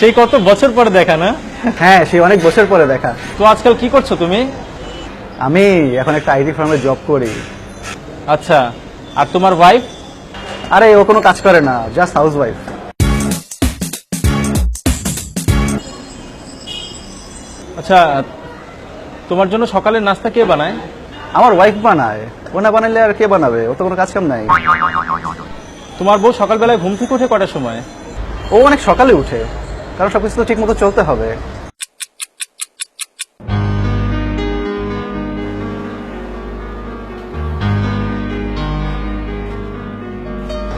সেই কত বছর পরে দেখা না? হ্যাঁ সে অনেক বছর পরে দেখা। তো আজকাল কি করছ তুমি? আমি এখন একটা আইটি ফার্মে জব করি। আচ্ছা আর তোমার ওয়াইফ আরে ও কোনো কাজ করে না জাস্ট হাউস ওয়াইফ আচ্ছা তোমার জন্য সকালের নাস্তা কে বানায়? আমার ওয়াইফ বানায়। ও না বানাইলে আর কে বানাবে? ও তো কোনো কাজ কাম নাই। তোমার বউ সকালবেলায় ঘুম থেকে উঠে কটার সময়? ও অনেক সকালে উঠে। কারণ সবকিছু তো ঠিক মতো চলতে হবে।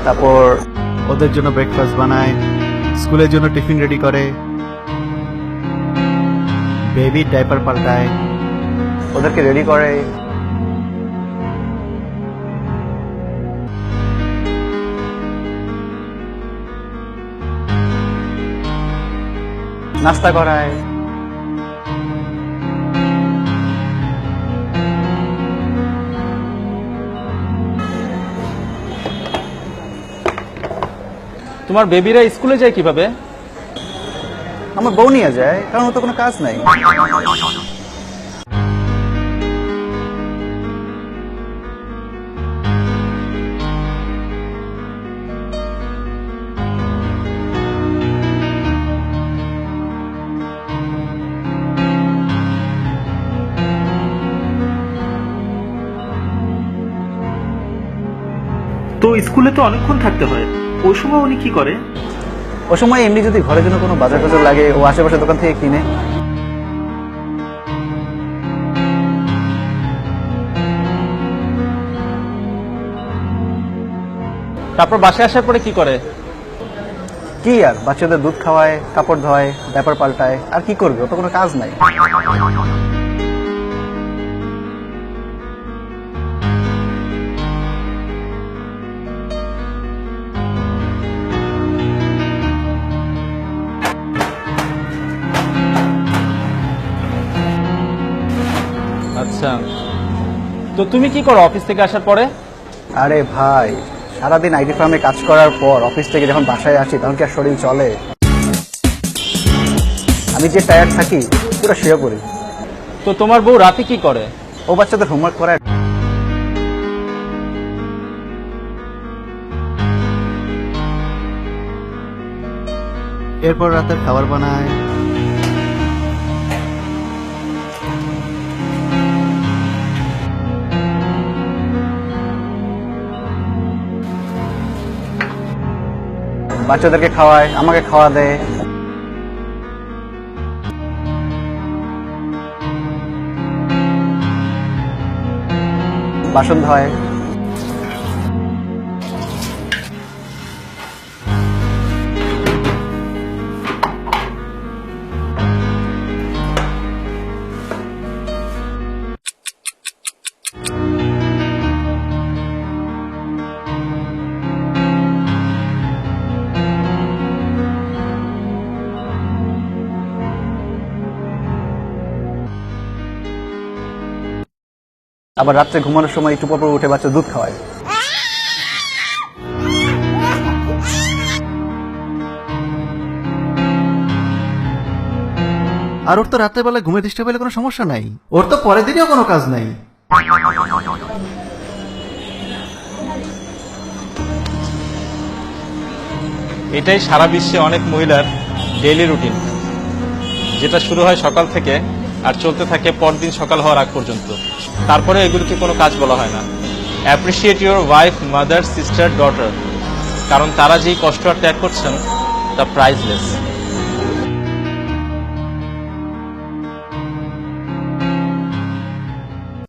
তারপর ওদের জন্য ব্রেকফাস্ট বানায়, স্কুলের জন্য টিফিন রেডি করে বেবি ডাইপার পাল্টায়, ওদেরকে রেডি করে। নাস্তা করায়। তোমার বেবিরা স্কুলে যায় কীভাবে? আমার বউ নিয়ে যায়, কারণ ও তো কোনো কাজ নাই। তো স্কুলে তো অনেকক্ষণ থাকতে হয়। ওই সময় উনি কি করে? ও সময় এমনি যদি ঘরের জন্য কোনো বাজার টাজার লাগে ও আশেপাশে দোকান থেকে কিনে। তারপর বাসায় আসার পরে কি করে? কি আর বাচ্চাদের দুধ খাওয়ায় কাপড় ধোয় ব্যাপার পাল্টায় আর কি করবে? ও তো কোনো কাজ নাই। আচ্ছা। তো তুমি কি করো অফিস থেকে আসার পরে? আরে ভাই সারাদিন আইটি ফার্মে কাজ করার পর অফিস থেকে যখন বাসায় আসি তখন কি আর শরীর চলে? আমি যে টায়ার্ড থাকি পুরো শুয়ে পড়ি। তো তোমার বউ রাতে কি করে? ও বাচ্চাদের হোমওয়ার্ক করায়। এরপর রাতের খাবার বানায়। বাচ্চাদেরকে খাওয়ায় আমাকে খাওয়া দেয়। বাসন ধয়। আবার রাত্রে ঘুমানোর সময় একটু পর পর উঠে বাচ্চা দুধ খাওয়ায়। আর ওর তো রাত্রেবেলা ঘুমে ডিস্টার্ব হলে কোনো সমস্যা নাই। ওর তো পরের দিনেও কোনো কাজ নাই। এটাই সারা বিশ্বে অনেক মহিলার ডেইলি রুটিন যেটা শুরু হয় সকাল থেকে আর চলতে থাকে পরদিন সকাল হওয়ার আগ পর্যন্ত। তারপরে এগুলোকে কোনো কাজ বলা হয় না। Appreciate your wife mother sister daughter কারণ তারা যেই কষ্ট আর ত্যাগ করছেন, তা প্রাইজলেস